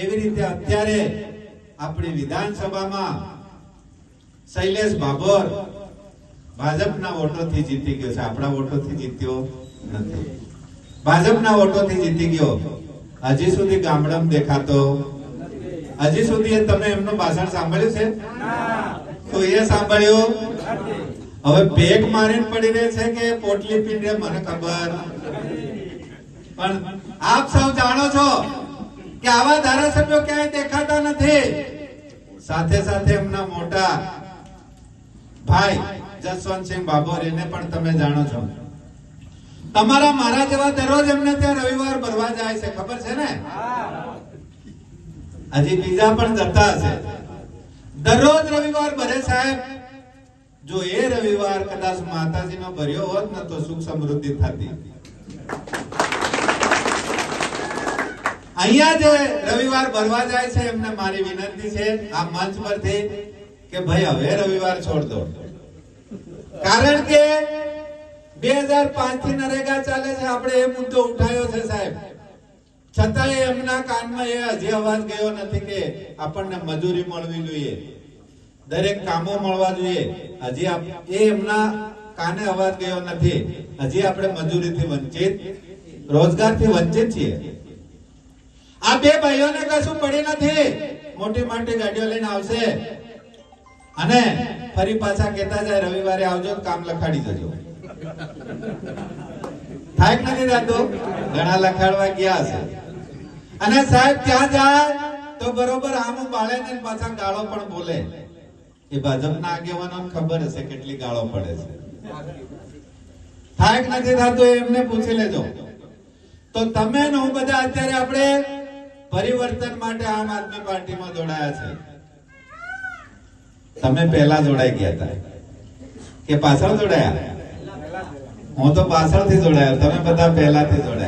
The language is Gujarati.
એવી રીતે અત્યારે આપણી વિધાનસભામાં શૈલેષ ભાભોર ભાજપના વોટોથી જીતી ગયો છે. આપણા વોટોથી જીત્યો નથી. ભાજપના વોટોથી જીતી ગયો. હજી સુધી ગામડામાં દેખાતો હજી સુધી તમે એમનું ભાષણ સાંભળ્યું છે? તો એ સાંભળ્યું? હવે ભેગ મારીને પડી રહે છે કે પોટલી પીડે, મને ખબર પણ આપ સૌ જાણો છો કે આવા ધારાસભ્યો ક્યાંય દેખાતા નથી? સાથે સાથે એમના મોટા ભાઈ જસવંતસિંહ બાબોર, એને પણ તમે જાણો છો. તમારા મારા જેવા દરરોજ એમને ત્યાં રવિવાર ભરવા જાય છે, ખબર છે ને? હજી બીજા પણ જતા હશે. દરરોજ રવિવાર ભરે સાહેબ. જો એ રવિવાર કદાચ માતાજીનો ભર્યો હોત ને તો સુખ સમૃદ્ધિ થતી. અહીંયા જે રવિવાર ભરવા જાય છે, એમને મારી વિનંતી છે, આ મંચ પરથી કે ભાઈ હવે રવિવાર છોડ દો. કારણ કે બે હજાર પાંચથી નરેગા ચાલે છે, આપણે એ મુદ્દો ઉઠાયો છે સાહેબ. છતાંય એમના કાનમાં એ હજી અવાજ ગયો નથી કે આપણને મજૂરી મળવી જોઈએ. દરેક કામો મળવા જોઈએ. હજી એ એમના કાને અવાજ ગયો નથી. હજી આપણે મજૂરીથી વંચિત, રોજગારથી વંચિત છીએ. આ બે ભાઈઓને કશું પડી નથી. મોટી મોટી ગાડીઓ લઈને આવશે. અને ફરી પાછા કહેતા જાય, રવિવારે આવજો, કામ લખાડી જજો થાય નથી થતું? ઘણા લખાડવા ગયા છે અને સાહેબ ત્યાં જાય? તો બરોબર આમ બાળે ને પાછા ગાળો પણ બોલે. એ ભાજપના આગેવાનો ખબર હશે કેટલી ગાળો પડે છે. થાય નથી થતું? એમને પૂછી લેજો. તો તમે ને હું બધા અત્યારે આપણે પરિવર્તન માટે આમ આદમી પાર્ટીમાં જોડાયા છે. તમે પહેલા જોડાઈ ગયા હતા. કે પાછળ જોડાયા? હું તો પાછળથી જોડાયો. તમે બધા પહેલાથી જોડાયા.